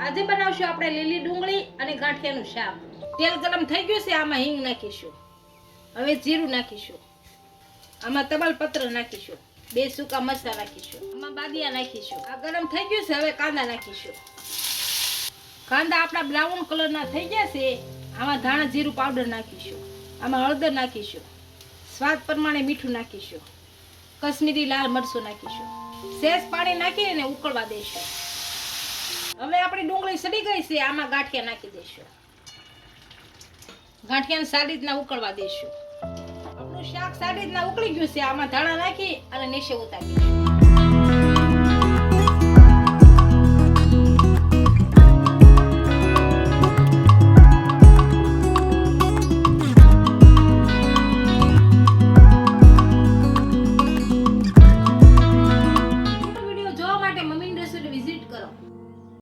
આજે બનાવશું આપણે લીલી ડુંગળી અને ગાંઠિયાનું શાક. તેલ ગરમ થઈ ગયું છે, આમાં હિંગ નાખીશું. હવે જીરું નાખીશું. આમાં તમાલપત્ર નાખીશું. બે સૂકા મરચાં નાખીશું. આમાં બાદિયા નાખીશું. આ ગરમ થઈ ગયું છે, હવે કાંદા નાખીશું. કાંદા આપણા બ્રાઉન કલરના થઈ ગયા છે, આમાં ધાણા જીરું પાવડર નાખીશું. આમાં હળદર નાખીશું. સ્વાદ પ્રમાણે મીઠું નાખીશું. કશ્મીરી લાલ મરચું નાખીશું. શેષ પાણી નાખીને ઉકળવા દઈશું. હવે આપણી ડુંગળી સડી ગઈ છે, આમાં ગાંઠિયા નાખી દઈશું. ગાંઠિયાને સારી રીતના ઉકળવા દઈશું. આપણું શાક સારી રીતના ઉકળી ગયું છે, આમાં ધાણા નાખી અને નીચે ઉતારી દઈશું.